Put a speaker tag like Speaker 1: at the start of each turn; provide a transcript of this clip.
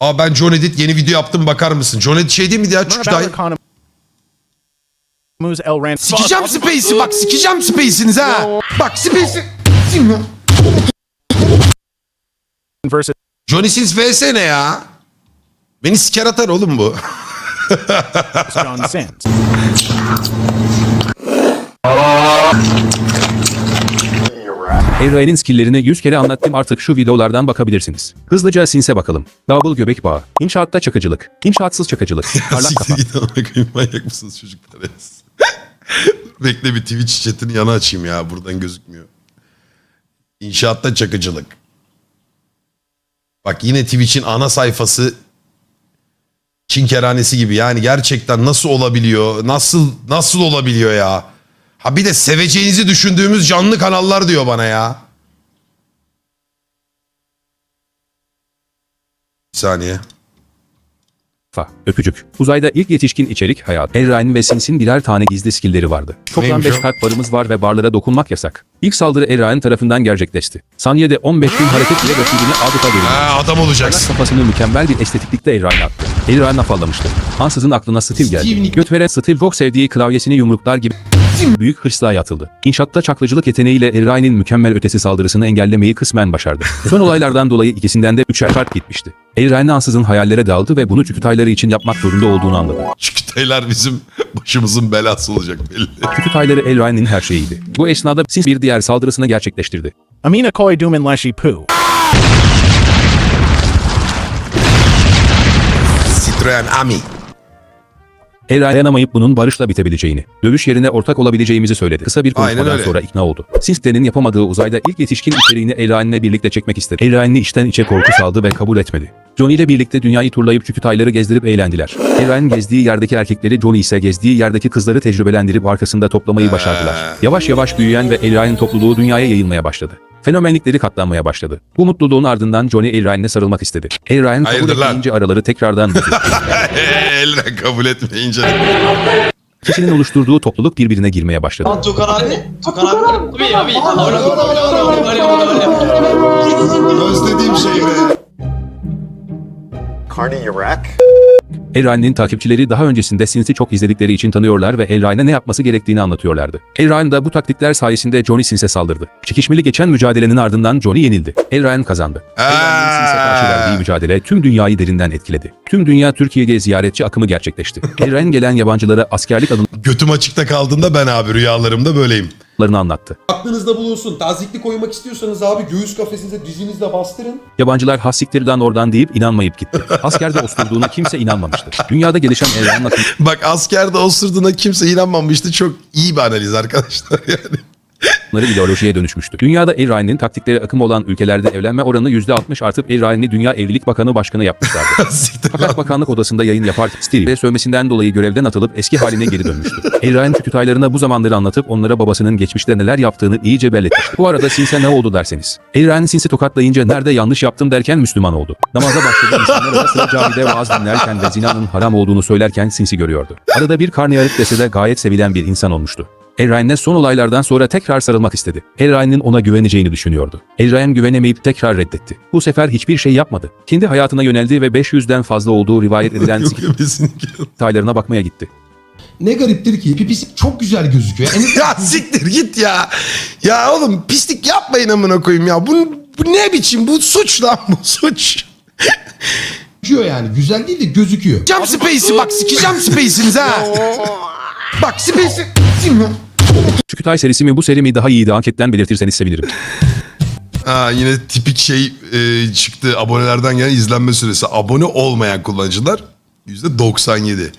Speaker 1: Aa ben John Edit yeni video yaptım bakar mısın? John Edit şey değil miydi ya?
Speaker 2: El Rand.
Speaker 1: Sikeceğim Space'i bak sikeceğim Space'iniz ha. Bak Space'i. Johnny Sins vs ne ya? Beni siker atar oğlum bu.
Speaker 2: John Sins.
Speaker 3: Eray'ın skilllerini 100 kere anlattım artık şu videolardan bakabilirsiniz. Hızlıca Sins'e bakalım. Double göbek bağı, inşaatta çakıcılık, inşaatsız çakıcılık, parlak kafa.
Speaker 1: Manyak mısınız çocuklar ya? Bekle bir Twitch chatini yana açayım ya buradan gözükmüyor. İnşaatta çakıcılık. Bak yine Twitch'in ana sayfası Çin kerhanesi gibi yani gerçekten nasıl olabiliyor? Nasıl nasıl olabiliyor ya? Ha bir de seveceğinizi düşündüğümüz canlı kanallar diyor bana ya. Bir saniye.
Speaker 3: Fa, öpücük. Uzayda ilk yetişkin içerik hayat. Eray'ın ve Sins'in birer tane gizli skillleri vardı. Toplam
Speaker 1: Neymiş
Speaker 3: 5
Speaker 1: o?
Speaker 3: kalp barımız var ve barlara dokunmak yasak. İlk saldırı Eray'ın tarafından gerçekleşti. Saniyede 15 bin hareket ile rakibini adeta verildi.
Speaker 1: Ha adam olacaksın.
Speaker 3: Kafasını mükemmel bir estetiklikte Eray'ın attı. Eray'ın afallamıştı. Ansızın aklına Steve geldi. Götveren Steve çok sevdiği klavyesini yumruklar gibi büyük hırsla yatıldı. İnşaatta çaklıcılık yeteneğiyle Eray'ın mükemmel ötesi saldırısını engellemeyi kısmen başardı. Son olaylardan dolayı ikisinden de üçer kart gitmişti. Eray'ın ansızın hayallere daldı ve bunu Çükütayları için yapmak zorunda olduğunu anladı.
Speaker 1: Çükütaylar bizim başımızın belası olacak belli.
Speaker 3: Çükütayları Eray'ın her şeyiydi. Bu esnada Sins bir diğer saldırısını gerçekleştirdi.
Speaker 2: Amina Koi Duman Leshi Poo.
Speaker 1: Citroen Ami.
Speaker 3: Eray dayanamayıp bunun barışla bitebileceğini, dövüş yerine ortak olabileceğimizi söyledi. Kısa bir konuşmadan sonra ikna oldu. Sins'lerin yapamadığı uzayda ilk yetişkin içeriğini Erayn'le birlikte çekmek istedi. Erayn'i içten içe korku saldı ve kabul etmedi. Johnny ile birlikte dünyayı turlayıp Çükütayları gezdirip eğlendiler. Erayn gezdiği yerdeki erkekleri, Johnny ise gezdiği yerdeki kızları tecrübelendirip arkasında toplamayı başardılar. Yavaş yavaş büyüyen ve Erayn topluluğu dünyaya yayılmaya başladı. Fenomenlikleri katlanmaya başladı. Bu mutluluğun ardından Johnny Erayn'le sarılmak istedi. Erayn kabul
Speaker 1: Hayırdır lan?
Speaker 3: etmeyince araları tekrardan bozuldu.
Speaker 1: Kabul etmeyince.
Speaker 3: Kişinin oluşturduğu topluluk birbirine girmeye başladı.
Speaker 4: Tukan abi. Tukan abi. Abi abi. Öyle öyle öyle öyle.
Speaker 1: Özlediğim şey be.
Speaker 5: Carney Iraq.
Speaker 3: Elray'ın takipçileri daha öncesinde Sins'i çok izledikleri için tanıyorlar ve Elray'na ne yapması gerektiğini anlatıyorlardı. Elray'ın da bu taktikler sayesinde Johnny Sins'e saldırdı. Çekişmeli geçen mücadelenin ardından Johnny yenildi. Elray'ın kazandı. Elray'ın Sins'e karşı verdiği mücadele tüm dünyayı derinden etkiledi. Tüm dünya Türkiye'ye ziyaretçi akımı gerçekleşti. Elray'ın gelen yabancılara askerlik
Speaker 1: Götüm açıkta kaldığında ben abi rüyalarımda böyleyim.
Speaker 3: Adımlarını anlattı.
Speaker 6: Aklınızda bulunsun. Tazikli koymak istiyorsanız abi göğüs kafesinize dizinizle bastırın.
Speaker 3: Yabancılar hassiktirden oradan deyip inanmayıp gitti. Askerde osturduğuna kimse inanmamıştı. Dünyada gelişen akımı
Speaker 1: Bak askerde osurduğuna kimse inanmamıştı. Çok iyi bir analiz arkadaşlar yani.
Speaker 3: Bunları ideolojiye dönüşmüştü. Dünyada Eray'ın taktikleri akım olan ülkelerde evlenme oranı %60 artıp Eray'ını Dünya Evlilik Bakanı Başkanı yapmışlardı. Fakat bakanlık odasında yayın yaparken Steve ve sövmesinden dolayı görevden atılıp eski haline geri dönmüştü. Eray'ın Çükütaylarına bu zamanları anlatıp onlara babasının geçmişte neler yaptığını iyice belletmişti. Bu arada Sins'e ne oldu derseniz. Eray'ın Sins'i tokatlayınca nerede yanlış yaptım derken Müslüman oldu. Namaza başladı insanlar arasında camide vaaz dinlerken ve zinanın haram olduğunu söylerken Sins'i görüyordu. Arada bir karnıyarık dese de gayet sevilen bir insan olmuştu. Erayne son olaylardan sonra tekrar sarılmak istedi. Erayne'in ona güveneceğini düşünüyordu. Erayne güvenemeyip tekrar reddetti. Bu sefer hiçbir şey yapmadı. Kendi hayatına yöneldi ve 500'den fazla olduğu rivayet edilen detaylarına bakmaya gitti.
Speaker 6: Ne gariptir ki pipisi çok güzel gözüküyor. En
Speaker 1: Ya siktir git ya. Ya oğlum pislik yapmayın amına koyayım ya. Bu, bu ne biçim? Bu suç lan bu suç.
Speaker 6: gözüküyor yani. Güzel değil de gözüküyor.
Speaker 1: Sikeceğim Space'i bak sikeceğim Space'iniz ha. Bak Space'i.
Speaker 3: Çükütay serisi mi bu seri mi daha iyiydi anketten belirtirseniz sevinirim.
Speaker 1: Ha, yine tipik şey e, çıktı abonelerden gelen izlenme süresi. Abone olmayan kullanıcılar %97.